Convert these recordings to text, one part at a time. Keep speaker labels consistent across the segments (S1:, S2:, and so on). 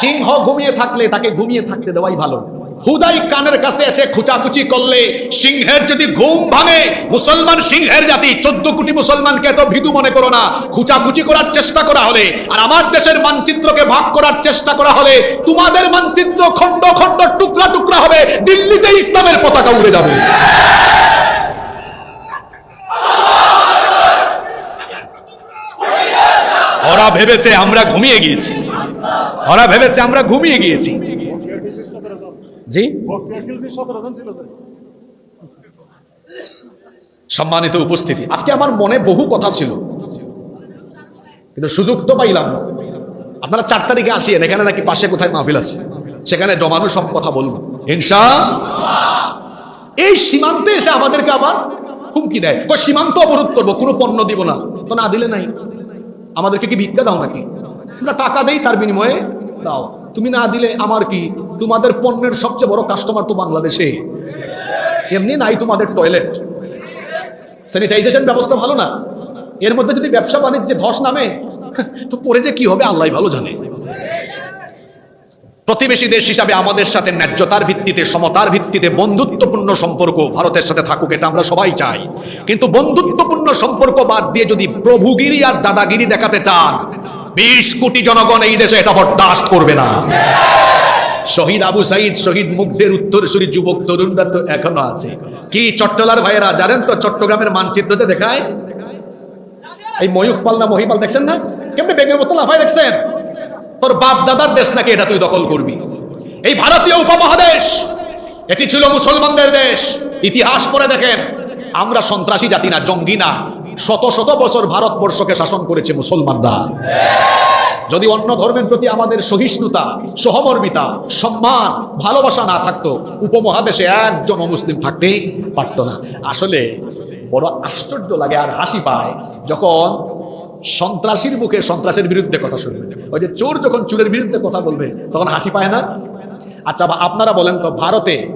S1: সিংহ ঘুমিয়ে থাকলে তাকে ঘুমিয়ে থাকতে দেওয়াই ভালো। হুদাই কানের কাছে এসে খুচাকুচি করলে সিংহের যদি ঘুম ভাঙে, মুসলমান সিংহের জাতি, চোদ্দ কোটি মুসলমানকে এত ভিদু মনে করো না। খুচাকুচি করার চেষ্টা করা হলে আর আমার দেশের মানচিত্রকে ভাগ করার চেষ্টা করা হলে তোমাদের মানচিত্র খণ্ড খণ্ড টুকরা টুকরা হবে দিল্লিতে ইসলামের পতাকা উড়ে যাবে। ওরা ভেবেছে আমরা ঘুমিয়ে গিয়েছি। ওরা ভেবেছে আমরা ঘুমিয়ে গিয়েছি। জি? সম্মানিত উপস্থিতি। আজকে আমার মনে বহু কথা ছিল। কিন্তু সুযোগ তো পাইলাম আপনারা চার তারিখে আসিয়েন, এখানে নাকি পাশে কোথায় মাহফিল আছে? সেখানে জমানো সব কথা বলব। ইনশা এই সীমান্তে এসে আমাদেরকে আবার হুমকি দেয়। সীমান্ত অবরোধ করব, কোনো পণ্য দিব না। তো না দিলে নাই। আমাদেরকে কি ভিক্ষা দাও নাকি? আমরা টাকা দেই তার বিনিময়ে? দাও। তুমি না দিলে আমার কি? তোমাদের পণ্যের সবচেয়ে বড় কাস্টমার তো বাংলাদেশে। এমনি নাই তোমাদের টয়লেট স্যানিটাইজেশন ব্যবস্থা ভালো না? এর মধ্যে যদি ব্যবসা বাণিজ্যে ধস নামে, তো পরে যে কি হবে আল্লাহ ভালো জানে। প্রতিবেশী দেশ হিসাবে আমাদের সাথে ন্যায্যতার ভিত্তিতে, সমতার ভিত্তিতে বন্ধুত্বপূর্ণ সম্পর্ক ভারতের সাথে থাকুক, এটা আমরা সবাই চাই। কিন্তু বন্ধুত্বপূর্ণ সম্পর্ক বাদ দিয়ে যদি প্রভুগিরি আর দাদাগিরি দেখাতে চান বিশ কোটি জনগণ এই দেশে এটা বরদাস্ত করবে না। শহীদ আবু সাইদ, শহীদ মুগ্ধের উত্তরসূরি যুবক তরুণরা তো এখনও আছে। কি চট্টলার ভাইয়েরা, জানেন তো চট্টগ্রামের মানচিত্রতে দেখায়? এই ময়ূক পাল্লা মহিপাল দেখছেন না? কেমনি বেগের মতো লাফায় দেখছেন? তোর বাপ দাদার দেশ নাকি এটা তুই দখল করবি? এই ভারতীয় উপমহাদেশ, এটি ছিল মুসলমানদের দেশ। ইতিহাস পড়ে দেখেন, আমরা সন্ত্রাসী জাতি না, জঙ্গি না। শত শত বছর ভারতবর্ষকে শাসন করেছে মুসলমানরা। যদি অন্য ধর্মের প্রতি আমাদের সহিষ্ণুতা, সহমর্মিতা, সম্মান, ভালোবাসা না থাকতো, উপমহাদেশে একজন মুসলিম থাকতে পারতো না। আসলে বড় আশ্চর্য লাগে আর হাসি পায় যখন সন্ত্রাসীর মুখে সন্ত্রাসের বিরুদ্ধে কথা শুনবে। ওই যে চোর যখন চোরের বিরুদ্ধে কথা বলবে, তখন হাসি পায় না? আচ্ছা বা আপনারা বলেন তো, ভারতে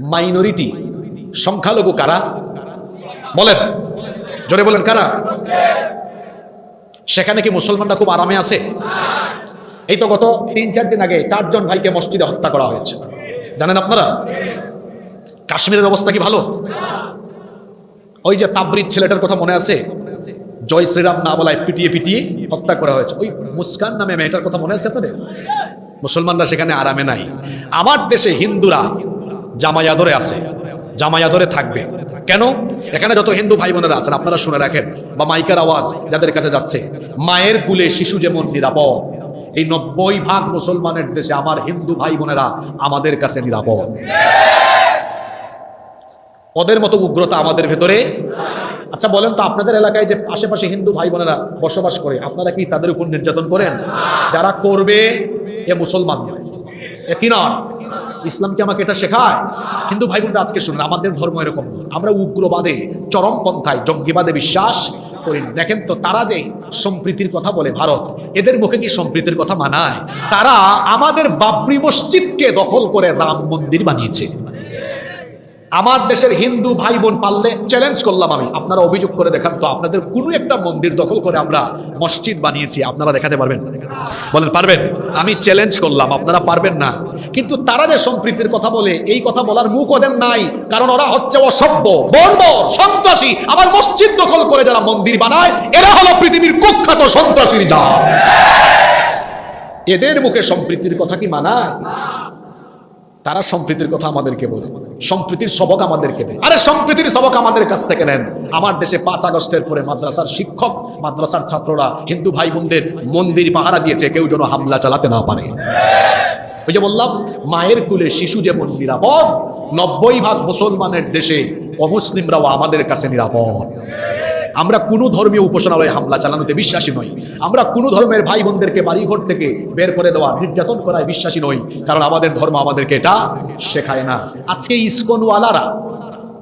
S1: মাইনরিটি সংখ্যালঘু কারা? বলেন। জোরে বলেন, কারা? সেখানে কি মুসলমানরা খুব আরামে আছে? এই তো গত তিন, চার দিন আগে চারজন ভাইকে মসজিদে হত্যা করা হয়েছে। জানেন আপনারা? কাশ্মীরের অবস্থা কি ভালো? ওই যে তাবরিদ ছেলেটার কথা মনে আছে? জয় শ্রীরাম না বলায় পিটিয়ে পিটিয়ে হত্যা করা হয়েছে। ওই মুস্কান নামে মেয়েটার কথা মনে আছে আপনাদের? মুসলমানরা সেখানে আরামে নাই। আমার দেশে হিন্দুরা জামায়াদরে আছে। জামায়াদরে থাকবে। কেন? এখানে যত হিন্দু ভাই বোনেরা আছেন, আপনারা শুনে রাখেন, বা মাইকার আওয়াজ যাদের কাছে যাচ্ছে, মায়ের কুলে শিশু যেমন নিরাপদ, এই নব্বই ভাগ মুসলমানের দেশে আমার হিন্দু ভাই বোনেরা আমাদের কাছে নিরাপদ। ওদের মতো উগ্রতা আমাদের ভেতরে? আচ্ছা বলেন তো, আপনাদের এলাকায় যে আশেপাশে হিন্দু ভাই বোনেরা বসবাস করে, আপনারা কি তাদের উপর নির্যাতন করেন? যারা করবে, এ মুসলমান এ ইসলাম কি আমাকে এটা শেখায়? হিন্দু ভাই বোনরা, আজকে শুনুন, আমাদের ধর্ম এরকম। আমরা উগ্রবাদে চরমপন্থায় জঙ্গিবাদে বিশ্বাস করি দেখেন তো, তারা যে সম্প্রীতির কথা বলে ভারত, এদের মুখে কি সম্প্রীতির কথা মানায়? তারা আমাদের বাবরি মসজিদকে দখল করে রাম মন্দির বানিয়েছে। আমার দেশের হিন্দু ভাই বোন পারলে চ্যালেঞ্জ করলাম আমি। আপনারা অভিযোগ করে দেখান তো, আপনাদের কোনো একটা মন্দির দখল করে আমরা মসজিদ বানিয়েছি, আপনারা দেখাতে পারবেন? বলেন, পারবেন? আমি চ্যালেঞ্জ করলাম, আপনারা পারবেন না। কিন্তু তারা যে সম্প্রীতির কথা বলে, এই কথা বলার মুখ ওদের নাই, কারণ ওরা হচ্ছে অসভ্য, বর্বর, সন্ত্রাসী। আমার মসজিদ দখল করে যারা মন্দির বানায়, এরা হলো পৃথিবীর কুখ্যাত সন্ত্রাসীর জাত। এদের মুখে সম্প্রীতির কথা কি মানায়? তারা সম্প্রীতির কথা আমাদেরকে বলে। সম্প্রীতির সবক আমাদেরকে দেয়। আরে সম্প্রীতির সবক আমাদের কাছ থেকে নেন। আমার দেশে পাঁচ আগস্টের পরে মাদ্রাসার শিক্ষক, মাদ্রাসার ছাত্ররা, হিন্দু ভাই বোনদের মন্দির পাহারা দিয়েছে, কেউ যেন হামলা চালাতে না পারে। ওই যে বললাম, মায়ের কুলে শিশু যেমন নিরাপদ, নব্বই ভাগ মুসলমানের দেশে অমুসলিমরাও আমাদের কাছে নিরাপদ। আমরা কোনো ধর্মীয় উপাসনালয়ে হামলা চালানোতে বিশ্বাসী নই। আমরা কোনো ধর্মের ভাই বোনদেরকে বাড়িঘর থেকে বের করে দেওয়া, নির্যাতন করায় বিশ্বাসী নই। কারণ আমাদের ধর্ম আমাদেরকে এটা শেখায় না। আজকে ইসকনওয়ালারা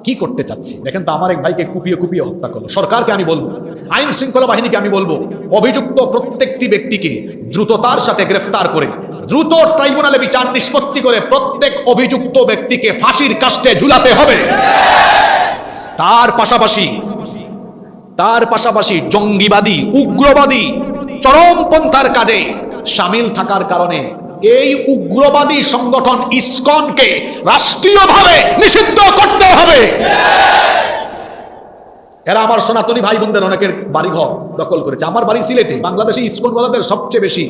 S1: কি করতে চাচ্ছে? দেখেন তো আমার এক ভাইকে কুপিয়ে কুপিয়ে হত্যা করল। সরকারকে আমি বলব, আইন শৃঙ্খলা বাহিনীকে আমি বলব, অভিযুক্ত প্রত্যেকটি ব্যক্তিকে দ্রুততার সাথে গ্রেফতার করে, দ্রুত ট্রাইব্যুনালে বিচার নিষ্পত্তি করে প্রত্যেক অভিযুক্ত ব্যক্তিকে ফাঁসির কাস্টে ঝুলাতে হবে। তার পাশাপাশি তার পাশাপাশি জঙ্গিবাদী, উগ্রবাদী চরমপন্থার কাজে সামিল থাকার কারণে এই উগ্রবাদী সংগঠন ইসকনকে রাষ্ট্রীয়ভাবে নিষিদ্ধ করতে হবে। এরা আমার সনাতনী ভাই বোনদের অনেকের বাড়িঘর দখল করেছে। আমার বাড়ি সিলেটে, বাংলাদেশে ইসকন ওয়ালাদের সবচেয়ে বেশি।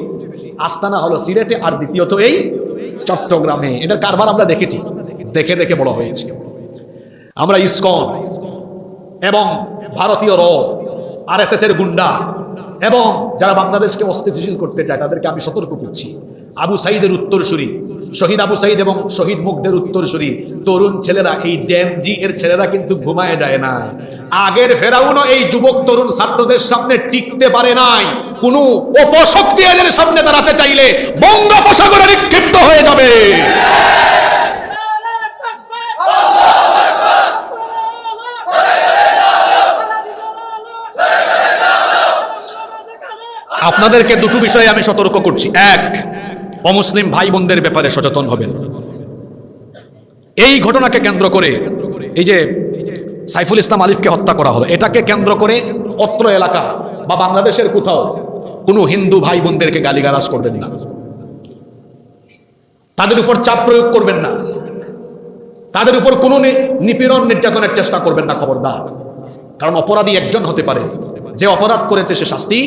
S1: আস্তানা হলো সিলেটে আর দ্বিতীয়ত এই চট্টগ্রামে। এটার কারবার আমরা দেখেছি। দেখে দেখে বড় হয়েছে। আমরা ইসকন এবং ভারতীয় র আর এস এর গুন্ডা, এবং যারা বাংলাদেশকে অস্থিতিশীল করতে চায়, তাদেরকে আমি সতর্ক করছি। আবু সাইদের উত্তরসূরি, শহীদ আবু সাইদ এবং শহীদ মুখদের উত্তরসূরি, তরুণ ছেলেরা, এই জেন জি এর ছেলেরা কিন্তু ঘুমায় যায় না। আগের ফেরাউনও এই যুবক, তরুণ ছাত্রদের সামনে টিকতে পারে নাই। কোনো অপশক্তি এদের সামনে দাঁড়াতে চাইলে বঙ্গোপসাগরে নিক্ষিপ্ত হয়ে যাবে। আপনাদেরকে দুটো বিষয়ে আমি সতর্ক করছি। এক, অমুসলিম ভাই বোনদের ব্যাপারে সচেতন হবেন। এই ঘটনাকে কেন্দ্র করে এই যে সাইফুল ইসলাম আলিফকে হত্যা করা হলো, এটাকে কেন্দ্র করে অত্র এলাকা বা বাংলাদেশের কোথাও কোনো হিন্দু ভাই বোনদেরকে গালিগালাজ করবেন না। তাদের উপর চাপ প্রয়োগ করবেন না। তাদের উপর কোনো নিপীড়ন নির্যাতনের চেষ্টা করবেন না, খবরদার। কারণ অপরাধী একজন হতে পারে। যে অপরাধ করেছে সে শাস্তি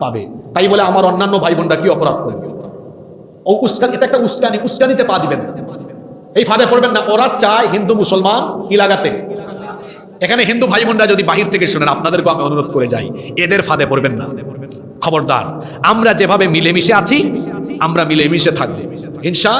S1: পাবে। তাই বলে আমার অন্যান্য ভাই বোনরা কি অপরাধ করবে? ও এটা একটা উস্কানি, উস্কানিতে পা দিবেন এই ফাঁদে পড়বেন না। ওরা চায় হিন্দু, মুসলমান কি এখানে হিন্দু ভাই বোনরা যদি বাহির থেকে শোনেন আপনাদেরকে আমি অনুরোধ করে যাই। এদের ফাঁদে পড়বেন না। খবরদার, আমরা যেভাবে মিলেমিশে আছি, আমরা মিলেমিশে থাকব। ইনশা